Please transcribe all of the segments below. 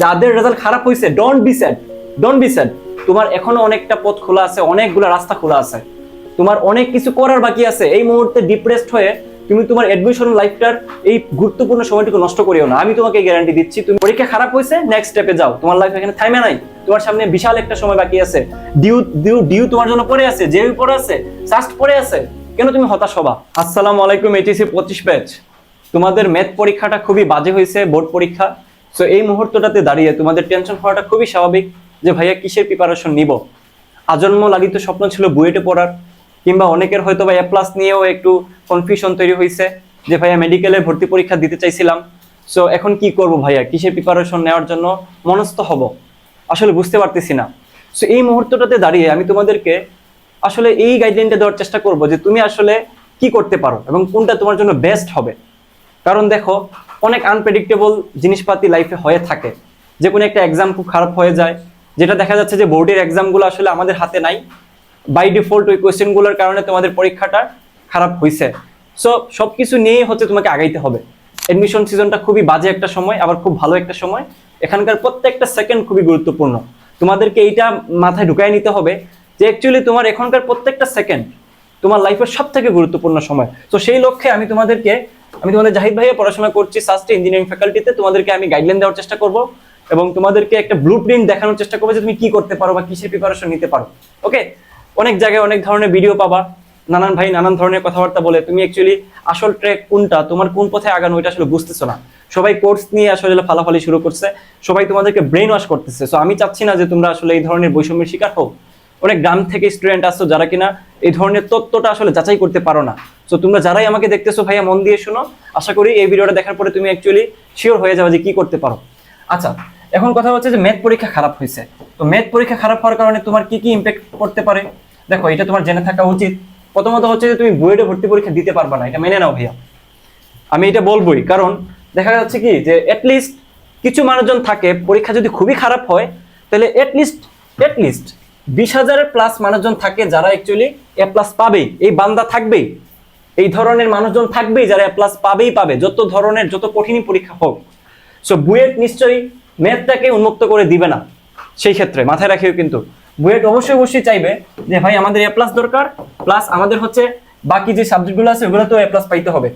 যাদের রেজাল্ট খারাপ হয়েছে don't be sad don't be sad তোমার এখনও অনেকটা পথ খোলা আছে, অনেকগুলো রাস্তা খোলা আছে। তোমার অনেক কিছু করার বাকি আছে। এই মুহূর্তে ডিপ্রেসড হয়ে তুমি তোমার এডমিশন লাইফটার এই গুরুত্বপূর্ণ সময়টুকু নষ্ট করিও না। আমি তোমাকে গ্যারান্টি দিচ্ছি, তুমি পরীক্ষা খারাপ হয়েছে নেক্সট স্টেপে যাও। তোমার লাইফ এখানে থাইমে নাই। তোমার সামনে বিশাল একটা সময় বাকি আছে। ডিউ ডিউ ডিউ তোমার জন্য পড়ে আছে জেইউ পড়ে আছে সাস্ট পড়ে আছে। কেন তুমি হতাশ হবা? আসসালামু আলাইকুম এইচএসসি পঁচিশ ব্যাচ তোমাদের ম্যাথ পরীক্ষাটা খুবই বাজে হয়েছে বোর্ড পরীক্ষা। সো এই মুহূর্তটাতে দাঁড়িয়ে তোমাদের টেনশন হওয়াটা খুবই স্বাভাবিক যে ভাইয়া কিসের প্রিপারেশন নিব? আজন্ম লালিত স্বপ্ন ছিল বুয়েটে পড়ার, কিংবা অনেকের হয়তো বা এ প্লাস নিয়েও একটু কনফিউশন তৈরি হয়েছে যে ভাইয়া মেডিকেলে ভর্তি পরীক্ষা দিতে চাইছিলাম। সো এখন কি করব ভাইয়া? কিসের প্রিপারেশন নেওয়ার জন্য মনস্থ হব? আসলে বুঝতে পারতেছি না। সো এই মুহূর্তটাতে দাঁড়িয়ে আমি তোমাদেরকে আসলে এই গাইডলাইনটা দেওয়ার চেষ্টা করব যে তুমি আসলে কি করতে পারো এবং কোনটা তোমার জন্য বেস্ট হবে। কারণ দেখো অনেক আনপ্রেডিক্টেবল জিনিসপাতি লাইফে হয়ে থাকে। যে কোনো একটা এক্সাম খুব খারাপ হয়ে যায়, যেটা দেখা যাচ্ছে যে বোর্ডের এক্সামগুলো আসলে আমাদের হাতে নাই। বাই ডিফল্ট ওই কোয়েশ্চেনগুলোর কারণে তোমাদের পরীক্ষাটা খারাপ হয়েছে সো সব কিছু নিয়েই হচ্ছে তোমাকে আগাইতে হবে। এডমিশন সিজনটা খুবই বাজে একটা সময়, আবার খুব ভালো একটা সময়। এখানকার প্রত্যেকটা সেকেন্ড খুবই গুরুত্বপূর্ণ। তোমাদেরকে এইটা মাথায় ঢুকাই নিতে হবে যে অ্যাকচুয়ালি তোমার এখনকার প্রত্যেকটা সেকেন্ড তোমার লাইফের সব থেকে গুরুত্বপূর্ণ সময়। তো সেই লক্ষ্যে আমি তোমাদেরকে আমি তোমাদের জাহিদ ভাইয়া পড়াশোনা করছি সাস্টে ইঞ্জিনিয়ারিং ফ্যাকাল্টিতে তোমাদেরকে আমি গাইডলাইন দেওয়ার চেষ্টা করব এবং তোমাদেরকে একটা ব্লু প্রিন্ট দেখানোর চেষ্টা করব যে তুমি কি করতে পারো বা কিসের প্রিপারেশন নিতে পারো। ওকে অনেক জায়গায় অনেক ধরনের ভিডিও পাবা। নানান ভাই নানান ধরনের কথাবার্তা বলে। তুমি অ্যাকচুয়ালি আসল ট্র্যাক কোনটা? তোমার কোন পথে আগানো? এটা আসলে বুঝতেছো না। সবাই কোর্স নিয়ে আসলে ফালাফালি শুরু করছে। সবাই তোমাদেরকে ব্রেন ওয়াশ করতেছে। সো আমি চাচ্ছি না যে তোমরা আসলে এই ধরনের বৈষম্যের শিকার হোক অনেক গ্রাম থেকে স্টুডেন্ট আসছো যারা কিনা এই ধরনের তত্ত্বটা আসলে যাচাই করতে পারো না। তো তোমরা যারাই আমাকে দেখতেছো, ভাইয়া, মন দিয়ে শোনো। আশা করি এই ভিডিওটা দেখার পরে তুমি অ্যাকচুয়ালি শিওর হয়ে যাবে যে কি করতে পারো। আচ্ছা এখন কথা হচ্ছে যে ম্যাথ পরীক্ষা খারাপ হয়েছে। তো ম্যাথ পরীক্ষা খারাপ হওয়ার কারণে তোমার কি কি ইম্প্যাক্ট করতে পারে? দেখো, এটা তোমার জেনে থাকা উচিত। প্রথমত হচ্ছে যে তুমি বুয়েটে ভর্তি পরীক্ষা দিতে পারবা না, এটা মেনে নাও ভাইয়া। আমি এটা বলবোই, কারণ দেখা যাচ্ছে কি যে অ্যাটলিস্ট কিছু মানুষজন থাকে, পরীক্ষা যদি খুবই খারাপ হয়, তাহলে অ্যাটলিস্ট অ্যাটলিস্ট বিশ হাজারের প্লাস মানুষজন থাকে যারা অ্যাকচুয়ালি এ প্লাস পাবেই। এই বান্দা থাকবেই। এই ধরনের মানুষজন থাকবেই যারা এ প্লাস পাবেই পাবে। যত ধরনের, যত কঠিনই পরীক্ষা হোক। সো বুয়েট নিশ্চয়ই ম্যাথটাকে উন্মুক্ত করে দিবে না। সেই ক্ষেত্রে মাথায় রাখিও কিন্তু। বুয়েট অবশ্যই অবশ্যই চাইবে যে, ভাই, আমাদের এ প্লাস দরকার। প্লাস আমাদের হচ্ছে বাকি যে সাবজেক্টগুলো আছে ওগুলো তো এ প্লাস পাইতে হবে।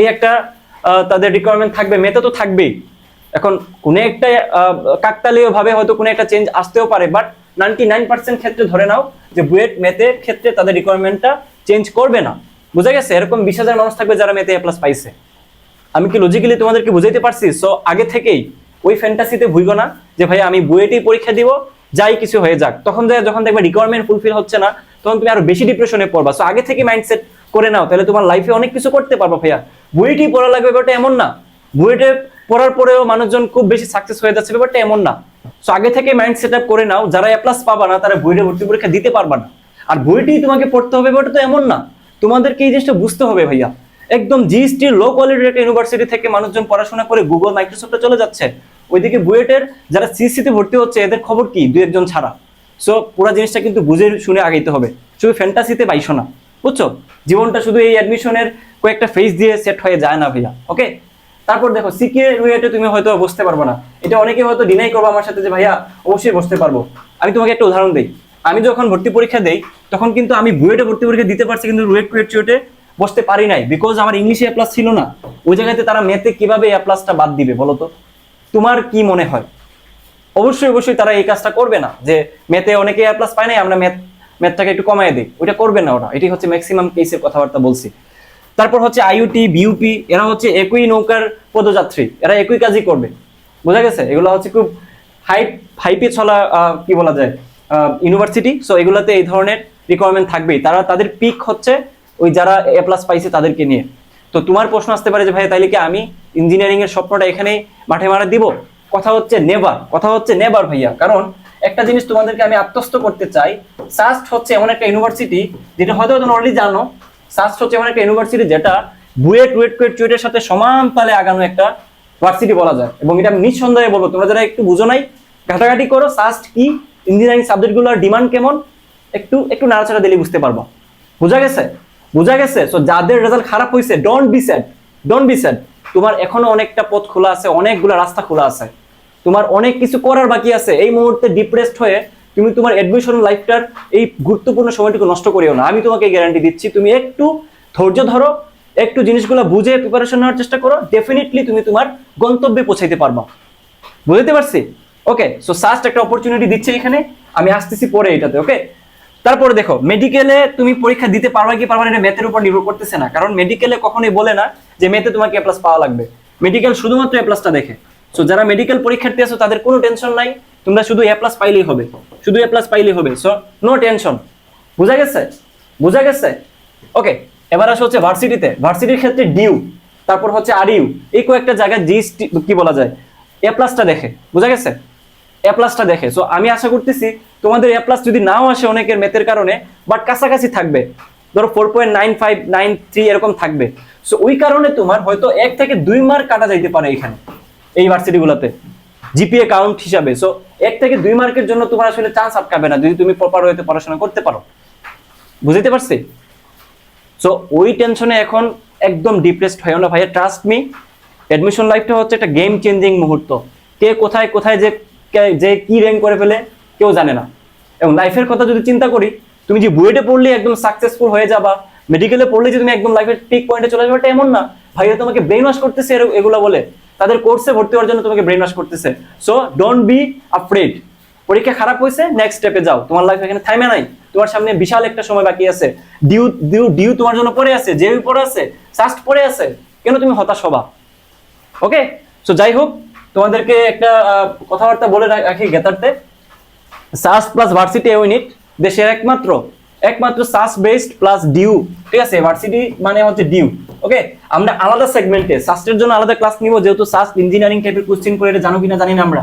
এই একটা তাদের রিকোয়ারমেন্ট থাকবে। মেতে তো থাকবেই। এখন কোনো একটা কাকতালীয় ভাবে হয়তো কোনো একটা চেঞ্জ আসতেও পারে বাট নাইনটি নাইন পার্সেন্ট ক্ষেত্রে ধরে নাও যে বুয়েট মেথের ক্ষেত্রে তাদের রিকোয়ারমেন্টটা চেঞ্জ করবে না। বুঝা গেছে? এরকম বিশ হাজার মানুষ থাকবে যারা মেতে এ প্লাস পাইছে। আমি কি লজিক্যালি তোমাদেরকে বুঝাইতে পারছি? সো আগে থেকেই ওই ফ্যান্টাসিতে ভুইব না যে, ভাই, আমি বুয়েটেই পরীক্ষা দিব, যাই কিছু হয়ে যাক। তখন যখন দেখবে রিকোয়ারমেন্ট ফুলফিল হচ্ছে না, তখন তুমি আরও বেশি ডিপ্রেশনে পড়বা। সো আগে থেকে মাইন্ডসেট করে নাও। তাহলে তোমার লাইফে অনেক কিছু করতে পারবা ভাইয়া। বুয়েটই পড়া লাগবে ব্যাপারটা এমন না। বুয়েটে পড়ার পরেও মানুষজন খুব বেশি সাকসেস হয়ে যাচ্ছে ব্যাপারটা এমন না। সো আগে থেকে মাইন্ড সেট করে নাও যারা এ প্লাস পাবা না, তারা বুয়েটে ভর্তি পরীক্ষা দিতে পারবা না। আর বুয়েটেই তোমাকে পড়তে হবে ব্যাপারটা তো এমন না। তোমাদেরকে এই জিনিসটা বুঝতে হবে ভাইয়া। একদম জিএসটির লো কোয়ালিটির একটা ইউনিভার্সিটি থেকে মানুষজন পড়াশোনা করে গুগল মাইক্রোসফটে চলে যাচ্ছে। ওইদিকে বুয়েটের যারা সিসিতে ভর্তি হচ্ছে, এদের খবর কি? দু একজন ছাড়া। সো পুরো জিনিসটা কিন্তু বুঝে শুনে আগাইতে হবে। শুধু ফ্যান্টাসিতে পাইছো না। বুঝছ? জীবনটা শুধু এই অ্যাডমিশনের কয়েকটা ফেস দিয়ে সেট হয়ে যায় না ভাইয়া। ওকে তারপর দেখো সিকে রুয়েটে তুমি হয়তো বসতে পারব না। এটা অনেকে হয়তো ডিনাই করব আমার সাথে যে, ভাইয়া, অবশ্যই বসতে পারব। আমি তোমাকে একটা উদাহরণ দিই। আমি যখন ভর্তি পরীক্ষা দেই, তখন কিন্তু আমি বুয়েটে ভর্তি পরীক্ষা দিতে পারছি, কিন্তু রুয়েট কুয়েট চুয়েটে বসতে পারি নাই বিকজ আমার ইংলিশে এ প্লাস ছিল না। ওই জায়গাতে তারা মেতে কীভাবে এ প্লাসটা বাদ দিবে, বলো তো? তোমার কি মনে হয়? অবশ্যই অবশ্যই তারা এই কাজটা করবে না, যে মেতে অনেকে এ প্লাস পায় নাই, আমরা ম্যাথ ম্যাথটাকে একটু কমায় দিই। ওইটা করবে না ওরা। এটি হচ্ছে ম্যাক্সিমাম কেসের কথাবার্তা বলছি। তারপর হচ্ছে আইউটি বিউপি এরা হচ্ছে একই নৌকার পদযাত্রী, এরা একই কাজই করবে। বোঝা গেছে? এগুলো হচ্ছে খুব হাই হাইপে চলা কি বলা যায় ইউনিভার্সিটি। সো এগুলোতে এই ধরনের রিকোয়ারমেন্ট থাকবেই। তারা তাদের পিক হচ্ছে ওই যারা এ প্লাস পাইছে তাদেরকে নিয়ে। তো তোমার প্রশ্ন আসতে পারে যে, ভাই, তাইলে কি আমি ইঞ্জিনিয়ারিং এর স্বপ্নটা এখানে মাঠে মারা দিব? কথা হচ্ছে নেভার কথা হচ্ছে নেভার ভাইয়া। কারণ একটা জিনিস তোমাদেরকে আমি আত্মস্থ করতে চাই সাস্ট হচ্ছে এমন একটা ইউনিভার্সিটি যেটা হয়তো তোমরা অলরেডি জানো সাস্ট হচ্ছে এমন একটা ইউনিভার্সিটি যেটা বুয়েট ওয়েট কুয়েট চুয়েটের সাথে সমান তালে আগানো একটা ভার্সিটি বলা যায়। এবং এটা নিঃসন্দেহে বলব, তোমরা যারা একটু বুঝো নাই, ঘাটাঘাটি করো সাস্ট কি ইঞ্জিনিয়ারিং সাবজেক্টগুলোর ডিমান্ড কেমন, একটু একটু নাড়াচাড়া দিলে বুঝতে পারব। বোঝা গেছে? বোঝা গেছে? সো যাদের রেজাল্ট খারাপ হয়েছে don't be sad don't be sad তোমার এখনও অনেকটা পথ খোলা আছে, অনেকগুলো রাস্তা খোলা আছে। তোমার অনেক কিছু করার বাকি আছে। এই মুহূর্তে ডিপ্রেসড হয়ে তুমি তোমার অ্যাডমিশন লাইফটার এই গুরুত্বপূর্ণ সময়টুকু নষ্ট করিও না। আমি তোমাকে গ্যারান্টি দিচ্ছি, তুমি একটু ধৈর্য ধরো, একটু জিনিসগুলো বুঝে প্রিপারেশন নেওয়ার চেষ্টা করো ডেফিনেটলি তুমি তোমার গন্তব্যে পৌঁছাইতে পারবা। বুঝতে পারছি? ওকে সো সাস্ট একটা অপরচুনিটি দিচ্ছে এখানে, আমি আসতেছি পরে এটাতে ওকে তারপরে দেখো মেডিকেলে তুমি পরীক্ষা দিতে পারবা কি পারবা এটা ম্যাথের উপর নির্ভর করতেছে না, কারণ মেডিকেলে কখনোই বলে না যে ম্যাথে তোমাকে এ প্লাস পাওয়া লাগবে। মেডিকেল শুধুমাত্র এ প্লাসটা দেখে। সো যারা মেডিকেল পরীক্ষার্থী আছো, তাদের কোনো টেনশন নাই। তোমরা শুধু এ প্লাস পাইলেই হবে। শুধু এ প্লাস পাইলেই হবে। সো নো টেনশন বুঝা গেছে? বুঝা গেছে? ওকে এবার আসো হচ্ছে ভার্সিটিতে ভার্সিটির ক্ষেত্রে ডিউ তারপর হচ্ছে আর ইউ এই কয়েকটা জায়গায় জি কি বলা যায়? এ প্লাসটা দেখে। বুঝা গেছে? এ প্লাসটা দেখে। সো আমি আশা করতেছি, তোমাদের এ প্লাস যদি নাও আসে অনেকের মেথের কারণে বাট কাছাকাছি থাকবে। ধরো four point nine five nine three এরকম থাকবে। সো ওই কারণে তোমার হয়তো এক থেকে দুই মার্ক কাটা যাইতে পারে এখানে, এই ভার্সিটিগুলোতে জিপিএ কাউন্ট হিসাবে। সো এক থেকে দুই মার্কের জন্য তোমার আসলে চান্স আটকাবে না, যদি তুমি প্রপার ওয়েতে পড়াশোনা করতে পারো। বুঝতে পারছি? সো ওই টেনশনে এখন একদম ডিপ্রেসড হয় না ভাইয়া ট্রাস্ট মি অ্যাডমিশন লাইফটা হচ্ছে একটা গেম চেঞ্জিং মুহূর্ত। কে কোথায় কোথায় যে যে কি র্যাঙ্ক করে ফেলে, কেউ জানে না। এবং লাইফের কথা যদি চিন্তা করি, তুমি যে বুয়েটে পড়লে একদম সাকসেসফুল হয়ে যাবা মেডিকেলে পড়লে যে তুমি একদম লাইফের পিক পয়েন্টে চলে যাবে এটা এমন না। ভাইয়া, তোমাকে ব্রেন ওয়াশ করতেছে এগুলো বলে। তাদের কোর্সে ভর্তি হওয়ার জন্য তোমাকে ব্রেন ওয়াশ করতেছে। সো ডোন্ট বি আফ্রেড পরীক্ষা খারাপ হয়েছে নেক্সট স্টেপে যাও। তোমার লাইফ এখানে থাইমে নাই। তোমার সামনে বিশাল একটা সময় বাকি আছে। ডিউ ডিউ ডিউ তোমার জন্য পড়ে আছে জেইউ পড়ে আছে সাস্ট পড়ে আছে। কেন তুমি হতাশ হবা? ওকে সো যাই হোক, তোমাদেরকে একটা কথাবার্তা বলে রাখি গেতারতে সাস প্লাস ভার্সিটি ইউনিট দেশের একমাত্র একমাত্র সাস বেসড প্লাস ডিউ ঠিক আছে? ভার্সিটি মানে হচ্ছে ডিউ ওকে আমরা আলাদা সেগমেন্টে সাস্টের জন্য আলাদা ক্লাস নিব, যেহেতু সাস ইঞ্জিনিয়ারিং টাইপের কোশ্চেন করে এটা জানো কিনা জানি না আমরা।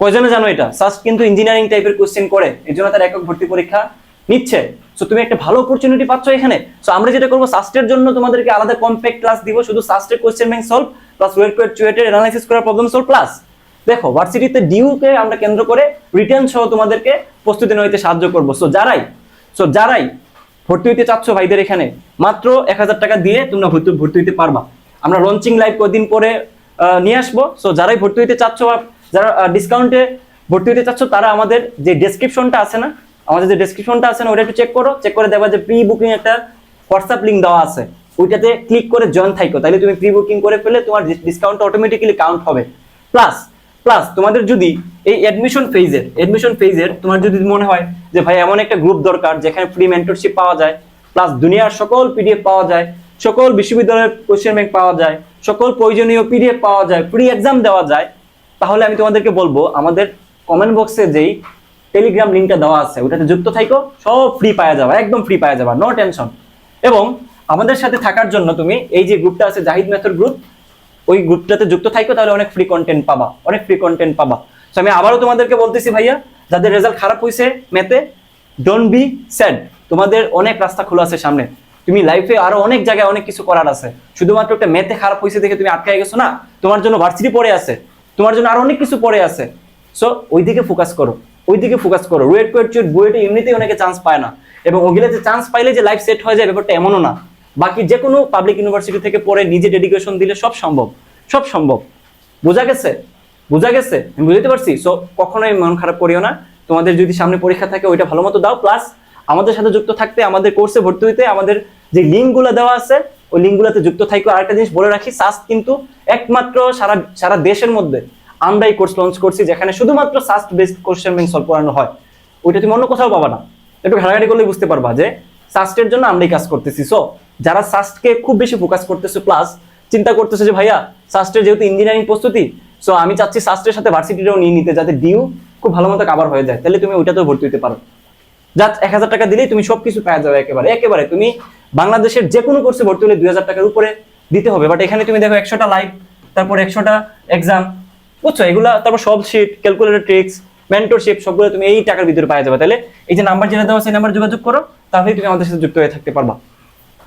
কয়জনে জানো এটা? সাস্ট কিন্তু ইঞ্জিনিয়ারিং টাইপের কোশ্চেন করে, এই জন্য তার একক ভর্তি পরীক্ষা নিচ্ছে। সো তুমি একটা ভালো অপরচুনিটি পাচ্ছ এখানে। সো আমরা যেটা করব সাস্টের জন্য তোমাদেরকে আলাদা কম্প্যাক্ট ক্লাস দিব, শুধু সাস্টের question bank solve plus wait KUET চুয়েটের analysis করার প্রবলেম সলভ প্লাস দেখো ভার্সিটিতে ডিউকে আমরা কেন্দ্র করে রিটার্ন সহ তোমাদেরকে প্রস্তুতি নিতে সাহায্য করব। সো যারাই সো যারাই ভর্তি হইতে চাচ্ছ ভাইদের এখানে, মাত্র এক হাজার টাকা দিয়ে তোমরা ভর্তি ভর্তি হইতে পারবা। আমরা লঞ্চিং লাইভ কদিন পরে নিয়ে আসব। সো যারাই ভর্তি হইতে চাচ্ছ বা যারা ডিসকাউন্টে ভর্তি হতে চাচ্ছ, তারা আমাদের যে ডেসক্রিপশনটা আছে না, আমাদের যে ডেসক্রিপশনটা আছে না ওটা একটু চেক করো। চেক করে দেখবা যে প্রি বুকিং একটা হোয়াটসঅ্যাপ লিঙ্ক দেওয়া আছে। ওইটাতে ক্লিক করে জয়েন থাইকো। তাহলে তুমি প্রি বুকিং করে ফেলে তোমার ডিসকাউন্টটা অটোমেটিক্যালি কাউন্ট হবে। প্লাস প্লাস তোমাদের যদি এই অ্যাডমিশন ফেজের অ্যাডমিশন ফেজের তোমার যদি মনে হয় যে ভাই এমন একটা গ্রুপ দরকার যেখানে ফ্রি মেন্টরশিপ পাওয়া যায় প্লাস দুনিয়ার সকল পিডিএফ পাওয়া যায়, সকল বিশ্ববিদ্যালয়ের কোশ্চেন ব্যাংক পাওয়া যায়, সকল প্রয়োজনীয় পিডিএফ পাওয়া যায় ফ্রি এক্সাম দেওয়া যায়, তাহলে আমি তোমাদেরকে বলব আমাদের কমেন্ট বক্সে যেই টেলিগ্রাম লিঙ্কটা দেওয়া আছে, ওটাতে যুক্ত থাইকো, সব ফ্রি পাওয়া যাবে, একদম ফ্রি পাওয়া যাবে নো টেনশন এবং আমাদের সাথে থাকার জন্য তুমি এই যে গ্রুপটা আছে জাহিদ মেথড গ্রুপ ওই গ্রুপটাতে যুক্ত থাকো তাহলে অনেক ফ্রি কন্টেন্ট পাবা, অনেক ফ্রি কন্টেন্ট পাবা। তো আমি আবারও তোমাদেরকে বলতেছি ভাইয়া, যাদের রেজাল্ট খারাপ হয়েছে ম্যাথে ডোন্ট বি স্যাড তোমাদের অনেক রাস্তা খোলা আছে সামনে। তুমি লাইফে আরও অনেক জায়গায় অনেক কিছু করার আছে। শুধুমাত্র একটা ম্যাথে খারাপ হয়েছে দেখে তুমি আটকে গেছো না? তোমার জন্য ভার্সিটি পড়ে আছে। তোমার জন্য আরও অনেক কিছু পড়ে আছে। সো ওই দিকে ফোকাস করো। ওই দিকে ফোকাস করো। রুয়েট কোয়েট চুয়েট বুয়েটে এমনিতেই অনেকে চান্স পায় না। এবং ওগুলোতে চান্স পাইলে যে লাইফ সেট হয়ে যায় ব্যাপারটা এমনও না। বাকি যে কোনো পাবলিক ইউনিভার্সিটি থেকে পড়ে নিজে ডেডিকেশন দিলে সব সম্ভব সব সম্ভব। বোঝা গেছে? বোঝা গেছে? আমি বুঝতে পারছি? সো কখনোই মন খারাপ করিও না। তোমাদের যদি সামনে পরীক্ষা থাকে, ওইটা ভালো মতো দাও। প্লাস আমাদের সাথে যুক্ত থাকতে, আমাদের কোর্সে ভর্তি হইতে, আমাদের যে লিঙ্কগুলো দেওয়া আছে, ওই লিঙ্কগুলোতে যুক্ত থাকো আরেকটা জিনিস বলে রাখি সাস কিন্তু একমাত্র সারা সারা দেশের মধ্যে আমরাই কোর্স লঞ্চ করছি, যেখানে শুধুমাত্র SUST based question bank solve করানো হয়। ওইটা তুমি অন্য কোথাও পাবা না। একটু ঘাটাঘাটি করলে বুঝতে পারবা যে সাস্টের জন্য আমরাই কাজ করতেছি। সো যারা সাস্টকে খুব বেশি ফোকাস করতেছে প্লাস চিন্তা করতেছে যে, ভাইয়া, সাস্টের যেহেতু ইঞ্জিনিয়ারিং প্রস্তুতি সো আমি চাচ্ছি সাস্টের সাথে ভার্সিটিটাও নিয়ে নিতে যাতে ডিউ খুব ভালো মতো কাভার হয়ে যায়। তাহলে তুমি ওইটাতেও ভর্তি হতে পারো। জাস্ট এক হাজার টাকা দিলেই তুমি সবকিছু পাওয়া যাবে একেবারে। একেবারে তুমি বাংলাদেশের যে কোনো কোর্সে ভর্তি হলে দুই হাজার টাকার উপরে দিতে হবে। বাট এখানে তুমি দেখো একশোটা লাইভ তারপর একশোটা এক্সাম বুঝছ? এগুলা, তারপর সব শিট ক্যালকুলেটর ট্রিক্স মেন্টরশিপ সবগুলো তুমি এই টাকার ভিতরে পাওয়া যাবে। তাহলে এই যে নাম্বার যেটা দেওয়া সেই নাম্বার যোগাযোগ করো। তাহলেই তুমি আমাদের সাথে যুক্ত হয়ে থাকতে পারবা।